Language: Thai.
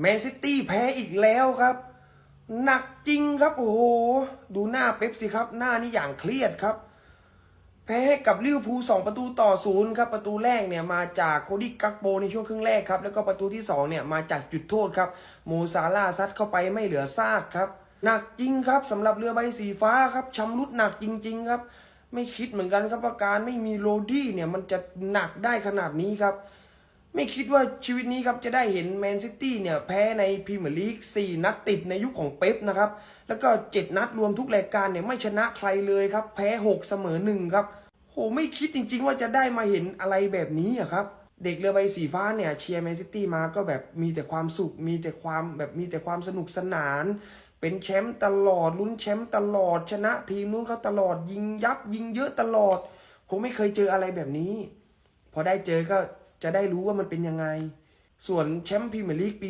แมนซิตี้แพ้อีกแล้วครับ หนักจริงครับโอ้โห ดูหน้าเป๊ปสิครับ หน้านี่อย่างเครียดครับ แพ้ให้กับลิเวอร์พูลสองประตูต่อศูนย์ครับ ประตูแรกเนี่ยมาจากโคดี้กักโบในช่วงครึ่งแรกครับ แล้วก็ประตูที่สองเนี่ยมาจากจุดโทษครับ โมซาลาซัดเข้าไปไม่เหลือซากครับ หนักจริงครับสำหรับเรือใบสีฟ้าครับชำรุดหนักจริง ๆ ครับ ไม่คิดเหมือนกันครับว่าการไม่มีโรดี้เนี่ยมันจะหนักได้ขนาดนี้ครับ ไม่คิดว่าชีวิตนี้ครับจะได้เห็นแมนซิตี้เนี่ยแพ้ในพรีเมียร์ลีก 4 นัดติดในยุคของเป๊ปนะครับ แล้วก็ 7 นัดรวมทุกรายการเนี่ยไม่ชนะใครเลยครับ แพ้ 6 เสมอ 1 ครับ โหไม่คิดจริง ๆ ว่าจะได้มาเห็นอะไรแบบนี้อะครับ เด็กเรือใบสีฟ้าเนี่ยเชียร์แมนซิตี้มาก็แบบมีแต่ความสุข มีแต่ความแบบมีแต่ความสนุกสนาน เป็นแชมป์ตลอดลุ้นแชมป์ตลอดชนะทีมนู้นเขาตลอดยิงยับยิงเยอะตลอดผมไม่เคยเจออะไรแบบนี้ พอได้เจอก็ จะได้รู้ว่ามันเป็นยังไง ส่วนแชมป์พรีเมียร์ลีกปี